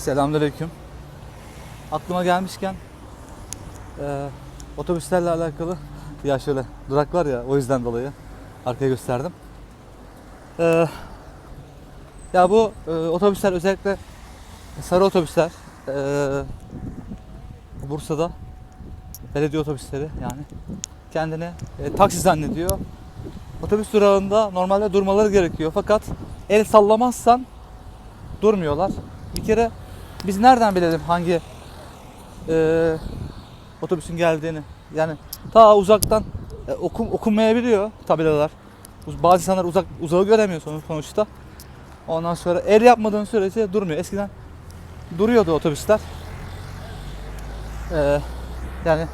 Selamünaleyküm. Aklıma gelmişken e, otobüslerle alakalı ya şöyle durak var ya o yüzden dolayı arkaya gösterdim. E, ya bu e, otobüsler özellikle sarı otobüsler e, Bursa'da belediye otobüsleri yani kendini e, taksi zannediyor. Otobüs durağında normalde durmaları gerekiyor fakat el sallamazsan durmuyorlar. Bir kere biz nereden bilelim hangi e, otobüsün geldiğini? Yani ta uzaktan e, okum, okunmayabiliyor tabelalar. Bazı insanlar uzak uzağı göremiyor sonuç- sonuçta. Ondan sonra el yapmadığın sürece durmuyor. Eskiden duruyordu otobüsler. E, yani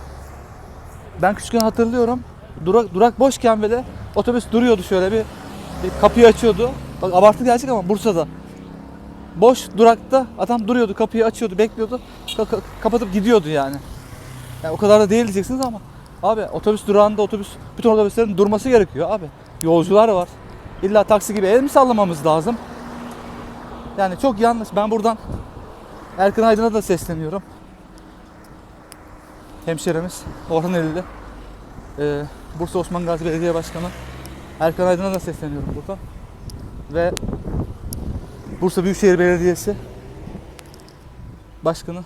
ben küçükken hatırlıyorum. Durak, durak boşken bile otobüs duruyordu şöyle bir, bir kapıyı açıyordu. Bak abartı gelecek ama Bursa'da boş durakta adam duruyordu, kapıyı açıyordu, bekliyordu. ka- ka- kapatıp gidiyordu yani. Yani o kadar da değil diyeceksiniz ama abi otobüs durağında otobüs bütün otobüslerin durması gerekiyor abi. Yolcular var. İlla taksi gibi el mi sallamamız lazım? Yani çok yanlış. Ben buradan Erkan Aydın'a da sesleniyorum. Hemşerimiz Orhan Elili. Ee, Bursa Osman Gazi Belediye Başkanı Erkan Aydın'a da sesleniyorum burada. Ve Bursa Büyükşehir Belediyesi Başkanı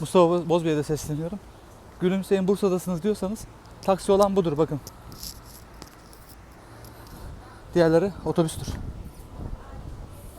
Mustafa Bozbey'e de sesleniyorum. Gülümseyin Bursa'dasınız diyorsanız taksi olan budur bakın. Diğerleri otobüstür.